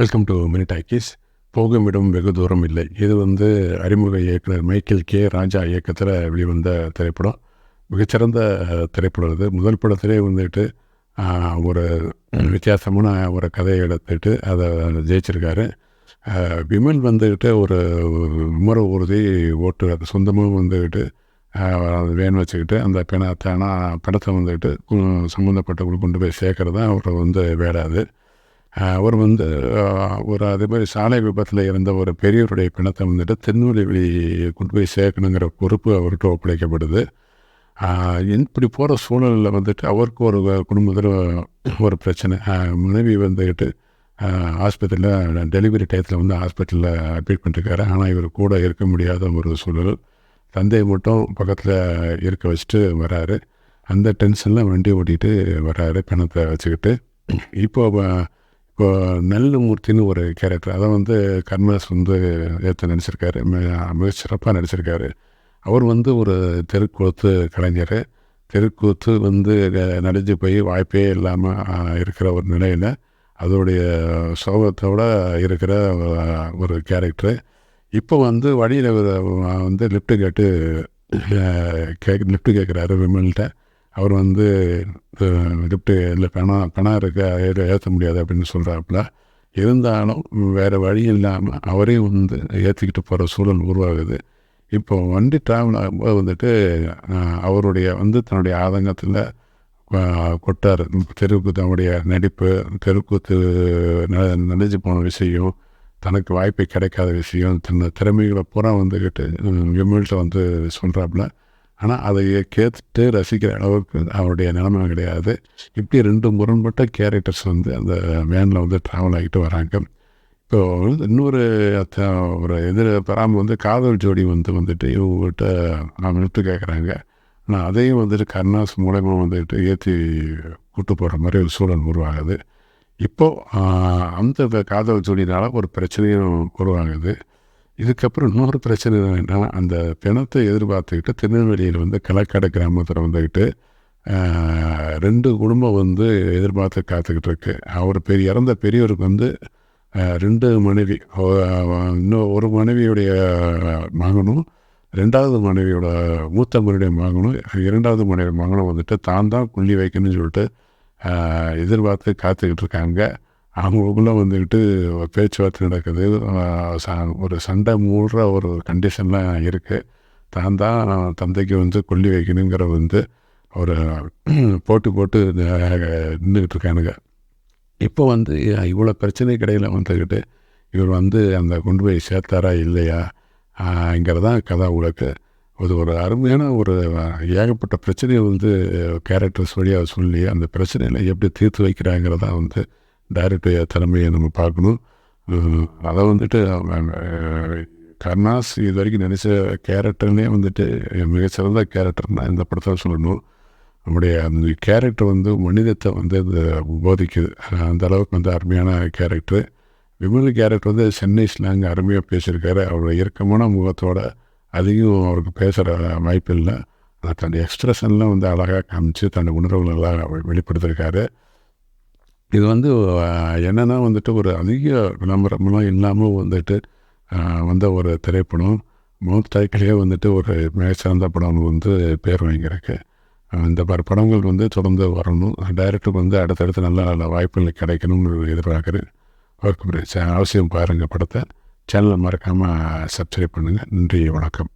Welcome to mini talkies போகும் இடம் வெகு தூரம் இல்லை. இது வந்து அறிமுக இயக்குனர் மைக்கேல் கே. ராஜா இயக்கத்தில் வெளிவந்த திரைப்படம். மிகச்சிறந்த திரைப்படம் இது முதல் படத்திலே வந்துட்டு ஒரு வித்தியாசமான ஒரு கதையை எடுத்துட்டு அதை ஜெயிச்சிருக்காரு. விமல் வந்துக்கிட்டு ஒரு விமர ஊர்தி ஓட்டு அது சொந்தமாக வந்துக்கிட்டு அது வேன் வச்சுக்கிட்டு அந்த பிணத்தை ஆனால் படத்தை வந்துக்கிட்டு சம்மந்தப்பட்டவங்களுக்கு கொண்டு போய் சேர்க்கறது தான் அவரை வந்து வேலை அது. ஆஹ் அவர் வந்து ஒரு அதே மாதிரி சாலை விபத்தில் இருந்த ஒரு பெரியவருடைய பிணத்தை வந்துட்டு திருநெல்வேலி கொண்டு போய் சேர்க்கணுங்கிற பொறுப்பு அவர்கிட்ட ஒப்படைக்கப்படுது. இப்படி போகிற சூழலில் வந்துட்டு அவருக்கு ஒரு குடும்பத்தில் ஒரு பிரச்சனை. மனைவி வந்துக்கிட்டு ஆஸ்பத்திரியில் டெலிவரி டயத்தில் வந்து ஹாஸ்பிட்டலில் அட்மிட் பண்ணிருக்காரு. ஆனால் இவர் கூட இருக்க முடியாத ஒரு சூழல். தந்தையை மட்டும் பக்கத்தில் இருக்க வச்சுட்டு வராரு. அந்த டென்ஷனில் வண்டி ஓட்டிகிட்டு வராரு பிணத்தை வச்சுக்கிட்டு. இப்போ இப்போ நல்லமூர்த்தின்னு ஒரு கேரக்டர் அதை வந்து கர்மஸ் வந்து ஏற்று நடிச்சிருக்காரு. மிக சிறப்பாக நடிச்சிருக்காரு. அவர் வந்து ஒரு தெருக்கூத்து கலைஞர். தெருக்கூத்து வந்து நடிஞ்சு போய் வாய்ப்பே இல்லாமல் இருக்கிற ஒரு நிலையில் அதோடைய சோகத்தோட இருக்கிற ஒரு கேரக்டரு இப்போ வந்து வழியில் வந்து லிஃப்ட்டு கேட்டு கே லிஃப்ட்டு கேட்குறாரு விமல்கிட்ட. அவர் வந்து லிஃப்ட்டு இல்லை பணம் பணம் இருக்க ஏற ஏற்ற முடியாது அப்படின்னு சொல்கிறாப்புல இருந்தாலும் வேறு வழி இல்லாமல் அவரையும் வந்து ஏற்றிக்கிட்டு போகிற சூழல் உருவாகுது. இப்போ வண்டி ட்ராவல் ஆகும்போது வந்துட்டு அவருடைய வந்து தன்னுடைய ஆதங்கத்தில் கொட்டார் தெருவுக்கு தன்னுடைய நடிப்பு தெருக்கூத்து ந- நடிஞ்சு போன விஷயம் தனக்கு வாய்ப்பு கிடைக்காத விஷயம் தன்னை திறமைகளை பூரா வந்துக்கிட்டு விமல்கிட்ட வந்து சொல்கிறாப்புல ஆனால் அதை கேட்டுட்டு ரசிக்கிற அளவுக்கு அவருடைய நிலைமை கிடையாது. இப்படி ரெண்டு முரண்பட்ட கேரக்டர்ஸ் வந்து அந்த வேனில் வந்து ட்ராவல் ஆகிட்டு வராங்க. இப்போ வந்து இன்னொரு அத்த- ஒரு எதிர் பெறாமல் வந்து காதல் ஜோடி வந்து வந்துட்டு இவங்ககிட்ட நான் விட்டு கேட்குறாங்க ஆனால் அதையும் வந்துட்டு கருணாஸ் மூலயமா வந்துட்டு ஏற்றி கூட்டு போகிற மாதிரி ஒரு சூழல் உருவாகுது. இப்போது அந்த காதல் ஜோடினால ஒரு பிரச்சனையும் உருவாகுது. இதுக்கப்புறம் இன்னொரு பிரச்சனை என்னென்னா அந்த பிணத்தை எதிர்பார்த்துக்கிட்டு திருநெல்வேலியில் வந்து கலக்காடு கிராமத்தில் வந்துக்கிட்டு ரெண்டு குடும்பம் வந்து எதிர்பார்த்து காத்துக்கிட்டு இருக்கு. அவர் பெரிய இறந்த பெரியவருக்கு வந்து ரெண்டு மனைவி இன்னும் ஒரு மனைவியுடைய மகனும் ரெண்டாவது மனைவியோட மூத்த மனைவியுடைய மகனும் இரண்டாவது மனைவி மகனும் வந்துட்டு தான் தான் புள்ளி வைக்கணும்னு சொல்லிட்டு எதிர்பார்த்து காத்துக்கிட்டு இருக்காங்க. அவங்களுக்குள்ளே வந்துக்கிட்டு பேச்சுவார்த்தை நடக்குது. ச- ஒரு சண்டை மூடுற ஒரு கண்டிஷன்லாம் இருக்குது தான் தான் தந்தைக்கு வந்து கொல்லி வைக்கணுங்கிற வந்து ஒரு போட்டு போட்டு நின்றுக்கிட்டு இருக்கானுங்க. இப்போ வந்து இவ்வளோ பிரச்சனை கடையில் வந்துக்கிட்டு இவர் வந்து அந்த கொண்டு போய் சேர்த்தாரா இல்லையா? இங்கிறதான் கதை உலக்கு. அது ஒரு அருமையான ஒரு ஏகப்பட்ட பிரச்சனையை வந்து கேரக்டர்ஸ் வழியாக சொல்லி அந்த பிரச்சனையில் எப்படி தீர்த்து வைக்கிறாங்கிறதான் வந்து டைரக்டர் தலைமையை நம்ம பார்க்கணும். அதை வந்துட்டு கருணாஸ் இது வரைக்கும் நினச்ச கேரக்டர்னே வந்துட்டு மிகச்சிறந்த கேரக்டர்னா இந்த படத்தில் சொல்லணும். நம்முடைய அந்த கேரக்டர் வந்து மனிதத்தை வந்து அது போதிக்குது. அந்த அளவுக்கு வந்து அருமையான கேரக்டர். விமல் கேரக்டர் வந்து சென்னை ஸ்லாங் அருமையாக பேசியிருக்காரு. அவரோட இறுக்கமான முகத்தோட அதிகம் அவருக்கு பேசுகிற வாய்ப்பு இல்லை. ஆனால் தன்னுடைய எக்ஸ்பிரஷன்லாம் வந்து அழகாக காமிச்சு தன்னுடைய உணர்வுகள் எல்லாம் வெளிப்படுத்தியிருக்காரு. இது வந்து என்னென்னா என்னன்னா வந்துட்டு ஒரு அதிக விளம்பரம்லாம் இல்லாமல் வந்துட்டு வந்த ஒரு திரைப்படம். மவுத் டைக்கிலேயே வந்துட்டு ஒரு மிகச்சிறந்த படம் வந்து பேர் வாங்கியிருக்கு. இந்த மாதிரி படங்கள் வந்து தொடர்ந்து வரணும். டைரக்டருக்கு வந்து அடுத்தடுத்து நல்ல நல்ல வாய்ப்புகள் கிடைக்கணும்னு எதிர்பார்க்குறேன். அவசியம் பாருங்கள் படத்தை. சேனலை மறக்காமல் சப்ஸ்கிரைப் பண்ணுங்கள் நன்றி வணக்கம்.